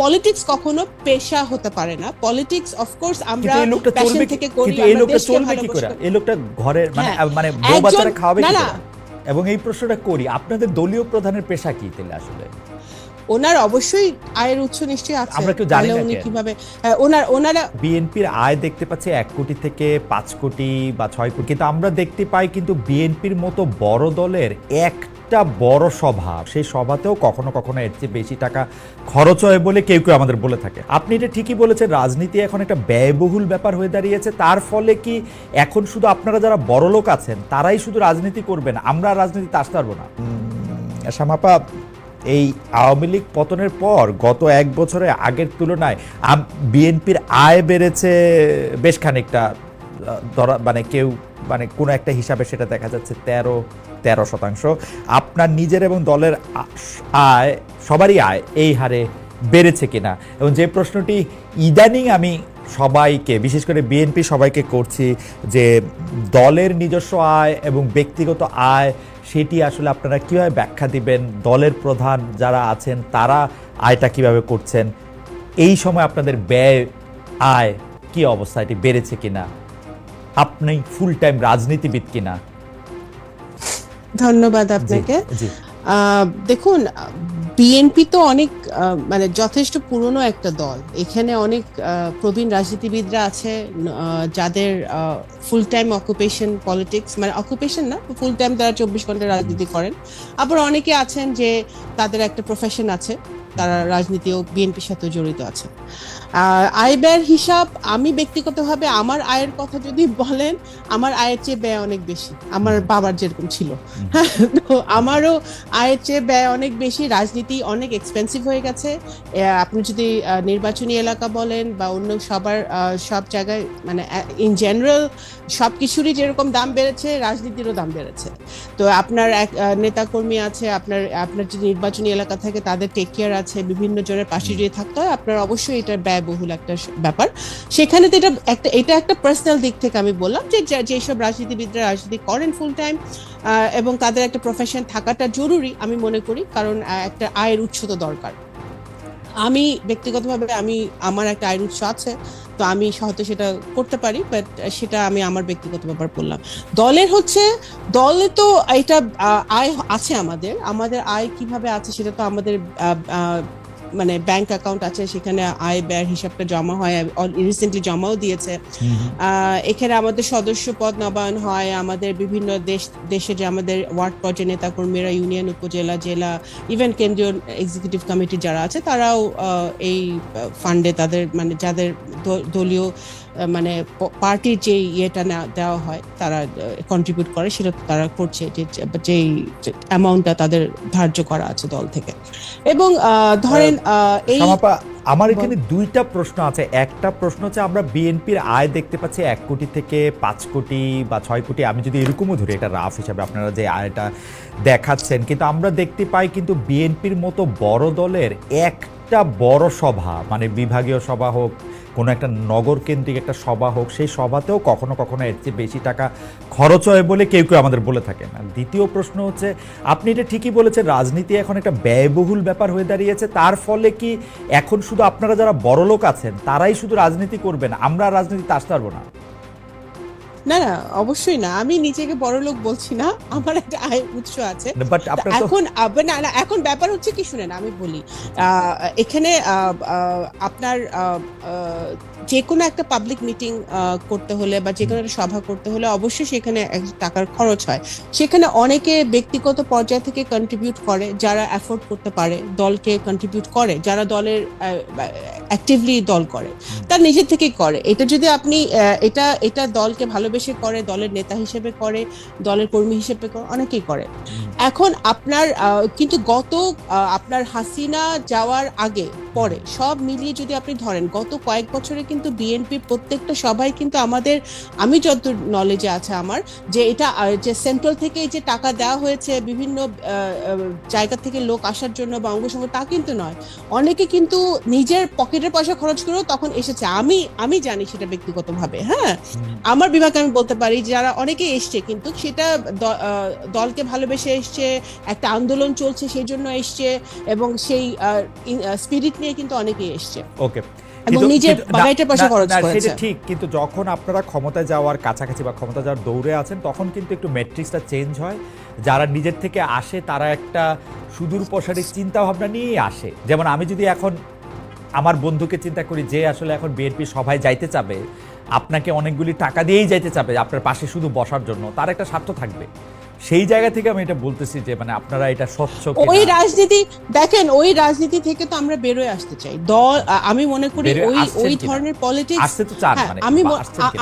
Politics কখনো পেশা হতে পারে না। পলিটিক্স অফকোর্স আমরা কি থেকে করি এই লোকটা চলবে কি করে? এই লোকটা ঘরের মানে হ্যাঁ, মানে বউ বাচ্চারা খাওয়াবে কি না। এবং এই প্রশ্নটা করি আপনাদের দলীয় প্রধানের পেশা কি তাহলে আসলে? ওনার অবশ্যই আয়ের উৎস নিশ্চয়ই আছে। আমরা কেউ জানি না উনি কীভাবে হ্যাঁ, ওনার ওনারা বিএনপির আয় দেখতে পাচ্ছি এক কোটি থেকে পাঁচ কোটি বা ছয় কোটি কিন্তু আমরা দেখতে পাই কিন্তু বিএনপির মতো বড় দলের একটা বড় সভা। সেই সভাতেও কখনো কখনো এর চেয়ে বেশি টাকা খরচ হয় বলে কেউ কেউ আমাদের বলে থাকে। আপনি এটা ঠিকই বলেছেন, রাজনীতি এখন একটা ব্যয়বহুল ব্যাপার হয়ে দাঁড়িয়েছে। তার ফলে কি এখন শুধু আপনারা যারা বড় লোক আছেন, তারাই শুধু রাজনীতি করবেন? আমরা রাজনীতিতে আসতে পারব না। শ্যামাপা, এই আওয়ামী লীগ পতনের পর গত এক বছরে আগের তুলনায় বিএনপির আয় বেড়েছে বেশ খানিকটা। ধরা মানে কেউ মানে কোনো একটা হিসাবে সেটা দেখা যাচ্ছে তেরো তেরো শতাংশ। আপনার নিজের এবং দলের আয়, সবারই আয় এই হারে বেড়েছে কিনা? এবং যে প্রশ্নটি ইদানিং আমি সবাইকে, বিশেষ করে বিএনপি সবাইকে করছি, যে দলের নিজস্ব আয় এবং ব্যক্তিগত আয়, সেটি আসলে আপনারা কীভাবে ব্যাখ্যা দিবেন? দলের প্রধান যারা আছেন, তারা আয়টা কীভাবে করছেন? এই সময় আপনাদের ব্যয়, আয় কি অবস্থা? এটি বেড়েছে কিনা? আপনি ফুল টাইম রাজনীতিবিদ কিনা? ধন্যবাদ আপনাকে। দেখুন বিএনপি তো অনেক মানে যথেষ্ট পুরনো একটা দল। এখানে অনেক প্রবীণ রাজনীতিবিদরা আছে যাদের ফুল টাইম অকুপেশন পলিটিক্স মানে অকুপেশন না ফুল টাইম তারা চব্বিশ ঘণ্টা রাজনীতি করেন। আবার অনেকে আছেন যে তাদের একটা প্রফেশন আছে। তারা রাজনীতি ও বিএনপির সাথে জড়িত আছে আয় ব্যয়ের হিসাব আমি ব্যক্তিগতভাবে আমার আয়ের কথা যদি বলেন আমার আয়ের চেয়ে ব্যয় অনেক বেশি আমার বাবার যেরকম ছিল। হ্যাঁ তো আমারও আয়ের চেয়ে ব্যয় অনেক বেশি রাজনীতি অনেক এক্সপেন্সিভ হয়ে গেছে। আপনি যদি নির্বাচনী এলাকা বলেন বা অন্য সবার সব জায়গায় মানে ইন জেনারেল সব কিছুরই যেরকম দাম বেড়েছে রাজনীতিরও দাম বেড়েছে। তো আপনার এক নেতাকর্মী আছে আপনার আপনার যদি নির্বাচনী এলাকা থাকে তাদের টেক কেয়ার আছে বিভিন্ন জনের পাশে যদি থাকতে হয় আপনার অবশ্যই এটা ব্যয়বহুল একটা ব্যাপার। সেখানে তো এটা একটা এটা একটা পার্সোনাল দিক থেকে আমি বললাম যে যেসব রাজনীতিবিদরা রাজনীতি করেন ফুল টাইম এবং তাদের একটা প্রফেশন থাকাটা জরুরি আমি মনে করি কারণ একটা আয়ের উৎস তো দরকার। আমি ব্যক্তিগতভাবে আমি, আমার একটা আয়ের উৎস আছে, তো আমি হয়তো সেটা করতে পারি বাট সেটা আমি আমার ব্যক্তিগত ব্যাপার বললাম। দলের হচ্ছে, দলে তো এটা আয় আছে আমাদের আমাদের আয় কীভাবে আছে সেটা তো আমাদের মানে ব্যাংক অ্যাকাউন্ট আছে সেখানে আয় ব্যয়ের হিসাবটা জমা হয় রিসেন্টলি জমাও দিয়েছে। এখানে আমাদের সদস্য পদ নবায়ন হয় আমাদের বিভিন্ন দেশ দেশে যে আমাদের ওয়ার্ড পর্যায়ে নেতাকর্মীরা ইউনিয়ন উপজেলা জেলা ইভেন কেন্দ্রীয় এক্সিকিউটিভ কমিটি যারা আছে তারাও এই ফান্ডে তাদের মানে যাদের দলীয় মানে পার্টির যে ইয়েটা দেওয়া হয় তারা কন্ট্রিবিউট করে সেটা তারা করছে যে যেই অ্যামাউন্টটা তাদের ধার্য করা আছে দল থেকে। এবং ধরেন এই আমার এখানে দুইটা প্রশ্ন আছে। একটা প্রশ্ন হচ্ছে আমরা বিএনপির আয় দেখতে পাচ্ছি এক কোটি থেকে পাঁচ কোটি বা ছয় কোটি। আমি যদি এরকমও ধরি এটা রাফ হিসাবে আপনারা যে আয়টা দেখাচ্ছেন কিন্তু আমরা দেখতে পাই কিন্তু বিএনপির মতো বড় দলের একটা বড় সভা মানে বিভাগীয় সভা হোক কোনো একটা নগর কেন্দ্রিক একটা সভা হোক, সেই সভাতেও কখনো কখনো এর চেয়ে বেশি টাকা খরচ হয় বলে কেউ কেউ আমাদের বলে থাকেন। আর দ্বিতীয় প্রশ্ন হচ্ছে, আপনি এটা ঠিকই বলেছেন, রাজনীতি এখন একটা ব্যয়বহুল ব্যাপার হয়ে দাঁড়িয়েছে, তার ফলে কি এখন শুধু আপনারা যারা বড়লোক আছেন, তারাই শুধু রাজনীতি করবেন? আমরা রাজনীতিতে আসতে পারব না। না না অবশ্যই না। আমি নিজেকে বড় লোক বলছি না আমার একটা আয়ের উৎস আছে। এখন না না এখন ব্যাপার হচ্ছে কি শুনেন আমি বলি এখানে আপনার যে কোনো একটা পাবলিক মিটিং করতে হলে বা যে কোনো একটা সভা করতে হলে অবশ্যই সেখানে টাকার খরচ হয়। সেখানে অনেকে ব্যক্তিগত পর্যায় থেকে কন্ট্রিবিউট করে যারা অ্যাফোর্ড করতে পারে দলকে কন্ট্রিবিউট করে যারা দলের অ্যাক্টিভলি দল করে তার নিজের থেকেই করে। এটা যদি আপনি এটা এটা দলকে ভালোবেসে করে, দলের নেতা হিসেবে করে, দলের কর্মী হিসেবে করে, অনেকেই করে। এখন আপনার কিন্তু গত আপনার হাসিনা যাওয়ার আগে পরে সব মিলিয়ে যদি আপনি ধরেন গত কয়েক বছরে কিন্তু বিএনপির প্রত্যেকটা সবাই কিন্তু আমাদের আমি যত নলেজে আছে আমার যে এটা যে সেন্ট্রাল থেকে যে টাকা দেওয়া হয়েছে বিভিন্ন জায়গা থেকে লোক আসার জন্য বা অঙ্গসঙ্গ তা কিন্তু নয়। অনেকে কিন্তু নিজের পকেটের পয়সা খরচ করেও তখন এসেছে। আমি আমি জানি সেটা ব্যক্তিগতভাবে হ্যাঁ? আমার বিভাগে আমি বলতে পারি যারা অনেকে এসছে কিন্তু সেটা দলকে ভালোবেসে এসছে একটা আন্দোলন চলছে সেই জন্য এসছে এবং সেই স্পিরিট নিয়ে কিন্তু অনেকেই এসছে। ওকে। এবং নিজের বাগাইটের পয়সা খরচ করেছে। সেটা ঠিক কিন্তু যখন আপনারা ক্ষমতায় যাওয়ার কাছাকাছি বা ক্ষমতা যাওয়ার দৌড়ে আছেন তখন কিন্তু একটু ম্যাট্রিক্সটা চেঞ্জ হয়। যারা নিজের থেকে আসে তারা একটা সুদূর প্রসারী চিন্তা ভাবনা নিয়েই আসে। যেমন আমি যদি এখন আমার বন্ধুকে চিন্তা করি যে আসলে এখন বিএনপি সভায় যাইতে চাবে আপনাকে অনেকগুলি টাকা দিয়েই যাইতে চাবে আপনার পাশে শুধু বসার জন্য তার একটা স্বার্থ থাকবে। সেই জায়গা থেকে আমি এটা বলতেছি যে মানে আপনারা এটা স্বচ্ছ ওই রাজনীতি দেখেন ওই রাজনীতি থেকে তো আমরা বেরোয় আসতে চাই। দল আমি মনে করি ওই ওই ধরনের পলিটিক্স আসতে তো চান হ্যাঁ, মানে আমি?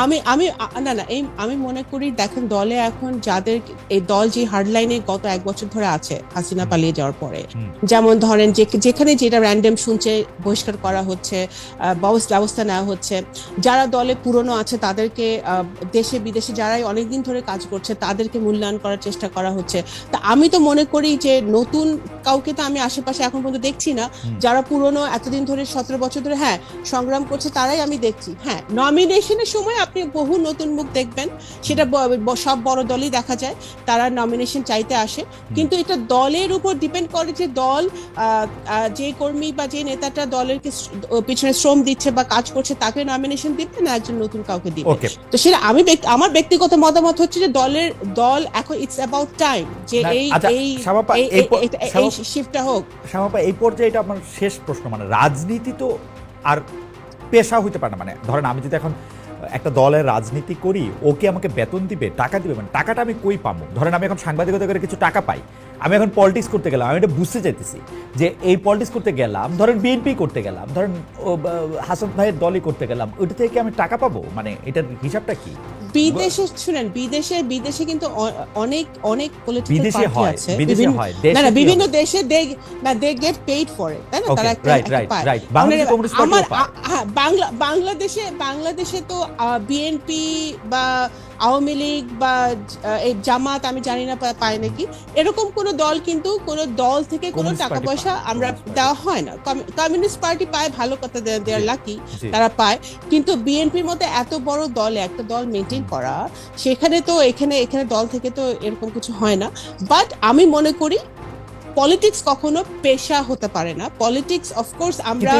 আমি আমি না না এই আমি মনে করি দেখেন দলে এখন যাদের এই দল যে হার্ডলাইনে গত এক বছর ধরে আছে হাসিনা পালিয়ে যাওয়ার পরে। যেমন ধরেন যে যেখানে যেটা র্যান্ডম শুনছে বহিষ্কার করা হচ্ছে ব্যবস্থা নেওয়া হচ্ছে যারা দলে পুরনো আছে তাদেরকে আহ, দেশে বিদেশে যারাই অনেকদিন ধরে কাজ করছে তাদেরকে মূল্যায়ন করার চেষ্টা করা হচ্ছে। তা আমি তো মনে করি যে নতুন কাউকে তো আমি আশেপাশে এখন পর্যন্ত দেখছি না। যারা পুরনো এতদিন ধরে সতেরো বছর ধরে হ্যাঁ সংগ্রাম করছে তারাই আমি দেখছি। হ্যাঁ নমিনেশনের সময় আপনি বহু নতুন মুখ দেখবেন। সেটা সব বড় দলই দেখা যায় তারা নমিনেশন চাইতে আসে। কিন্তু এটা দলের উপর ডিপেন্ড করে যে দল যে কর্মী বা যে নেতাটা দলের পিছনে শ্রম দিচ্ছে বা কাজ করছে তাকে নমিনেশন দিবে না একজন নতুন কাউকে দিবে। তো সেটা আমি আমার ব্যক্তিগত মতামত হচ্ছে যে দলের দল এখন ইটস অ্যাবাউট টাইম যে এই আচ্ছা, এই এই- এই শিফটটা হোক। শ্যামাপা এই পর্যায়ে এটা আমার শেষ প্রশ্ন মানে রাজনীতি তো আর পেশা হইতে পারে না মানে ধরেন আমি যদি এখন একটা দলের রাজনীতি করি ওকে আমাকে বেতন দিবে টাকা দিবে মানে টাকাটা আমি কই পাবো ধরেন আমি এখন সাংবাদিকতা করে কিছু টাকা পাই আমি এখন পলিটিক্স করতে গেলাম আমি এটা বুঝতে চাইতেছি যে এই পলিটিক্স করতে গেলাম ধরেন বিএনপি করতে গেলাম ধরেন হাসান ভাইয়ের দলই করতে গেলাম ওইটা থেকে আমি টাকা পাবো? মানে এটার হিসাবটা কি? বিদেশে শুনেন বিদেশে বিদেশে কিন্তু অনেক অনেক পলিটিক্যাল পার্টি আছে। বিদেশে হয়, দেশে না না বিভিন্ন দেশে দে না they get paid for it তাই না? তারা একটা রাইট রাইট right. বাংলাদেশে কমিউনিস্ট পার্টি বাংলাদেশে বাংলাদেশে তো বিএনপি বা আওয়ামী লীগ বা এই জামাত আমি জানি না পায় নাকি এরকম কোন দল কিন্তু কোন দল থেকে কোনো টাকা পয়সা আমরা দেওয়া হয় না। কমিউনিস্ট পার্টি পায় ভালো কথা দেয়ার লাকি তারা পায়। কিন্তু বিএনপির মধ্যে এত বড় দলে একটা দল মেনটেন করা সেখানে তো এখানে এখানে দল থেকে তো এরকম কিছু হয় না। বাট আমি মনে করি পলিটিক্স কখনো পেশা হতে পারে না। পলিটিক্স অফকোর্স আমরা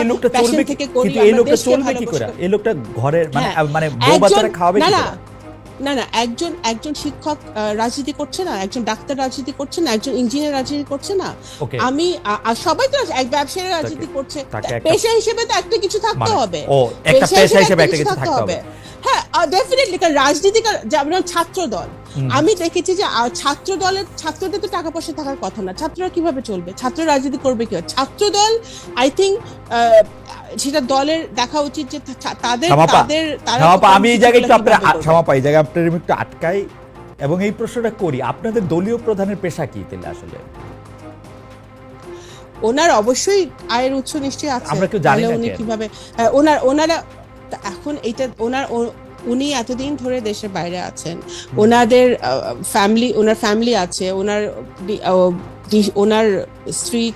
কি থেকে করি এই লোকটা চলবে কি করে? এই লোকটা ঘরের মানে হ্যাঁ, মানে বউ বাচ্চারা খাওয়াবে কি না। করে? না না একজন একজন শিক্ষক রাজনীতি করছে না একজন ডাক্তার রাজনীতি করছে না একজন ইঞ্জিনিয়ার রাজনীতি করছে না। আমি আর সবাই তো এক ব্যবসায়ী রাজনীতি করছে। পেশা হিসেবে তো একটা কিছু থাকতে মানে হবে। ও একটা পেশা হিসেবে একটা কিছু থাকতে হবে। হ্যাঁ ডেফিনেটলি কারণ রাজনীতি যেমন ছাত্র দল। আমি দেখেছি যে ছাত্র দলের ছাত্রদের তো টাকা পয়সা থাকার কথা না। ছাত্ররা কীভাবে চলবে? ছাত্র রাজনীতি করবে কি ছাত্র দল আই থিঙ্ক সেটা দলের দেখা উচিত যে তাদের তাদের আমি এই জায়গায় একটু আপনার। এই জায়গায় আপনার আমি একটু আটকাই। এবং এই প্রশ্নটা করি আপনাদের দলীয় প্রধানের পেশা কি তাহলে আসলে? ওনার অবশ্যই আয়ের উৎস নিশ্চয়ই আছে। আমরা কেউ জানি না উনি কীভাবে ওনার ওনারা এখন এইটা ওনার উনি এতদিন ধরে দেশের বাইরে আছেন। ওনাদের ফ্যামিলি ওনার ফ্যামিলি আছে ওনার দি- ওনার স্ত্রী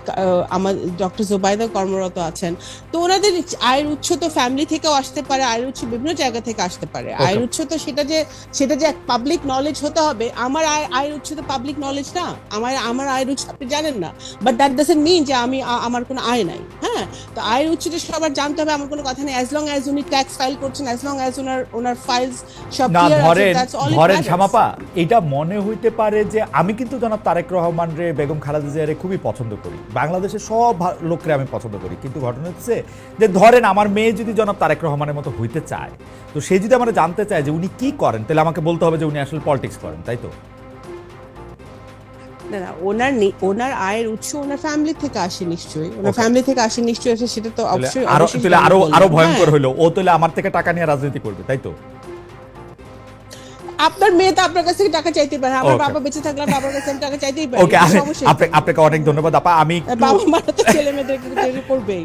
আমার ডক্টর জোবাইদা কর্মরত আছেন। তো ওনাদের আয়ের উৎস তো ফ্যামিলি থেকেও আসতে পারে আয়ের উৎস বিভিন্ন জায়গা থেকে আসতে পারে। আয়ের উৎস তো সেটা যে সেটা যে পাবলিক নলেজ হতে হবে আমার আয়- আয়ের উৎস তো পাবলিক নলেজ না। আমার আমার আয়ের উৎস আপনি জানেন না। বাট দ্যাট ডাজেন্ট মিন যে আমি আমার কোনো আয় নাই হ্যাঁ? তো আয়ের উৎসটা সবার জানতে হবে আমার কোনো কথা নেই। অ্যাজ লং অ্যাজ উনি ট্যাক্স ফাইল করছেন অ্যাজ লং অ্যাজ ওনার ওনার ফাইলস সব না ধরেন ধরেন matters. এটা মনে হইতে পারে যে আমি কিন্তু জনাব তারেক রহমান রে বেগম খালেদা জিয়ারে খুবই পছন্দ করি। বাংলাদেশের সব লোকরে আমি পছন্দ করি। কিন্তু ঘটনা হচ্ছে যে ধরেন আমার মেয়ে যদি জনাব তারেক রহমানের মতো হইতে চায় তো সে যদি আমরা জানতে চায় যে উনি কি করেন তাহলে আমাকে বলতে হবে যে উনি আসলে পলিটিক্স করেন তাই তো? না না ওনার ওনার আয়ের উৎস ওনার ফ্যামিলি থেকে আসে নিশ্চয়ই। ওনার ফ্যামিলি থেকে আসে নিশ্চয়ই আসে সেটা তো অবশ্যই আরও ভয়ঙ্কর হ্যাঁ। হইল। ও তাহলে আমার থেকে টাকা নিয়ে রাজনীতি করবে তাই তো? আপনার মেয়ে তো আপনার কাছ থেকে টাকা চাইতে পারে আমার. বাবা বেঁচে থাকলে বাবার কাছে আমি টাকা চাইতেই পারি ওকে আপনাকে আপনাকে অনেক ধন্যবাদ আপা। আমি বাবা মারা তো ছেলে মেয়েদেরকে তৈরি করবেই।